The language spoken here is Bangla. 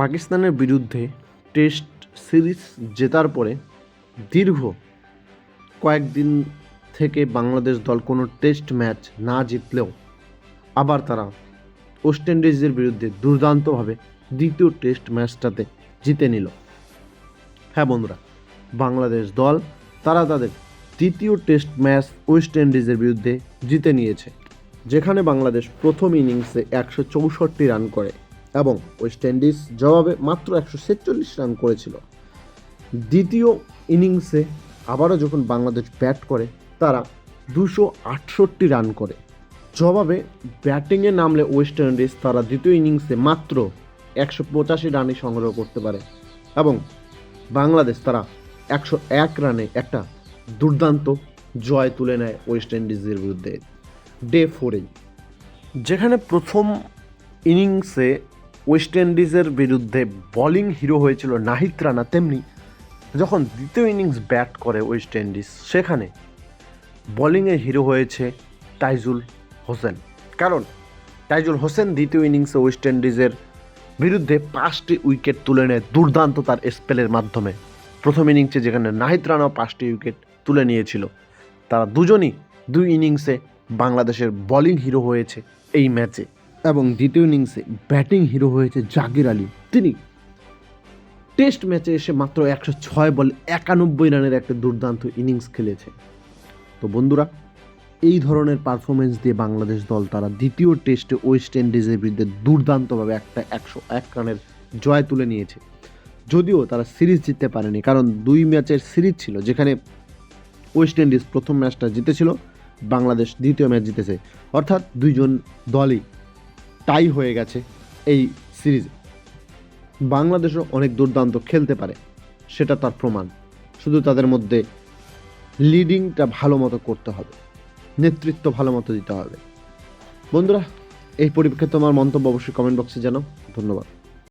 পাকিস্তানের বিরুদ্ধে টেস্ট সিরিজ জেতার পরে দীর্ঘ কয়েকদিন থেকে বাংলাদেশ দল কোনো টেস্ট ম্যাচ না জিতলেও আবার তারা ওয়েস্ট ইন্ডিজের বিরুদ্ধে দুর্দান্তভাবে দ্বিতীয় টেস্ট ম্যাচটাতে জিতে নিল। হ্যাঁ বন্ধুরা, বাংলাদেশ দল তারা তাদের দ্বিতীয় টেস্ট ম্যাচ ওয়েস্ট ইন্ডিজের বিরুদ্ধে জিতে নিয়েছে, যেখানে বাংলাদেশ প্রথম ইনিংসে একশো চৌষট্টি রান করে। এবং ওয়েস্ট ইন্ডিজ জবাবে মাত্র একশো ছেচল্লিশ রান করেছিল। দ্বিতীয় ইনিংসে আবারও যখন বাংলাদেশ ব্যাট করে, তারা দুশো আটষট্টি রান করে। জবাবে ব্যাটিংয়ে নামলে ওয়েস্ট ইন্ডিজ তারা দ্বিতীয় ইনিংসে মাত্র একশো পঁচাশি রানই সংগ্রহ করতে পারে এবং বাংলাদেশ তারা একশো এক রানে একটা দুর্দান্ত জয় তুলে নেয় ওয়েস্ট ইন্ডিজের বিরুদ্ধে। ডে ফোরেই যেখানে প্রথম ইনিংসে ওয়েস্ট ইন্ডিজের বিরুদ্ধে বোলিং হিরো হয়েছিল নাহিদ রানা তেমনি। যখন দ্বিতীয় ইনিংস ব্যাট করে ওয়েস্ট ইন্ডিজ সেখানে বোলিংয়ে হিরো হয়েছে তাইজুল হোসেন। কারণ তাইজুল হোসেন দ্বিতীয় ইনিংসে ওয়েস্ট ইন্ডিজের বিরুদ্ধে পাঁচটি উইকেট তুলে নেয় দুর্দান্ত তার স্পেলের মাধ্যমে। প্রথম ইনিংসে যেখানে নাহিদ রানাও পাঁচটি উইকেট তুলে নিয়েছিল। তারা দুজনই দুই ইনিংসে বাংলাদেশের বোলিং হিরো হয়েছে এই ম্যাচে এবং দ্বিতীয় ইনিংসে ব্যাটিং হিরো হয়েছে জাগির আলী। তিনি টেস্ট ম্যাচে এসে মাত্র একশো ছয় বলে, একানব্বই রানের একটা দুর্দান্ত ইনিংস খেলেছে। তো বন্ধুরা, এই ধরনের পারফরমেন্স দিয়ে বাংলাদেশ দল তারা দ্বিতীয় টেস্টে ওয়েস্ট ইন্ডিজের বিরুদ্ধে দুর্দান্তভাবে একটা একশো এক রানের জয় তুলে নিয়েছে। যদিও তারা সিরিজ জিততে পারেনি, কারণ দুই ম্যাচের সিরিজ ছিল যেখানে ওয়েস্ট ইন্ডিজ প্রথম ম্যাচটা জিতেছিল, বাংলাদেশ দ্বিতীয় ম্যাচ জিতেছে। অর্থাৎ দুইজন দলই টাই হয়ে গেছে এই সিরিজে। বাংলাদেশও অনেক দুর্দান্ত খেলতে পারে, সেটা তার প্রমাণ। শুধু তাদের মধ্যে লিডিংটা ভালো মতো করতে হবে, নেতৃত্ব ভালো মতো দিতে হবে। বন্ধুরা, এই পরিপ্রেক্ষিতে তোমার মন্তব্য অবশ্যই কমেন্ট বক্সে জানাও। ধন্যবাদ।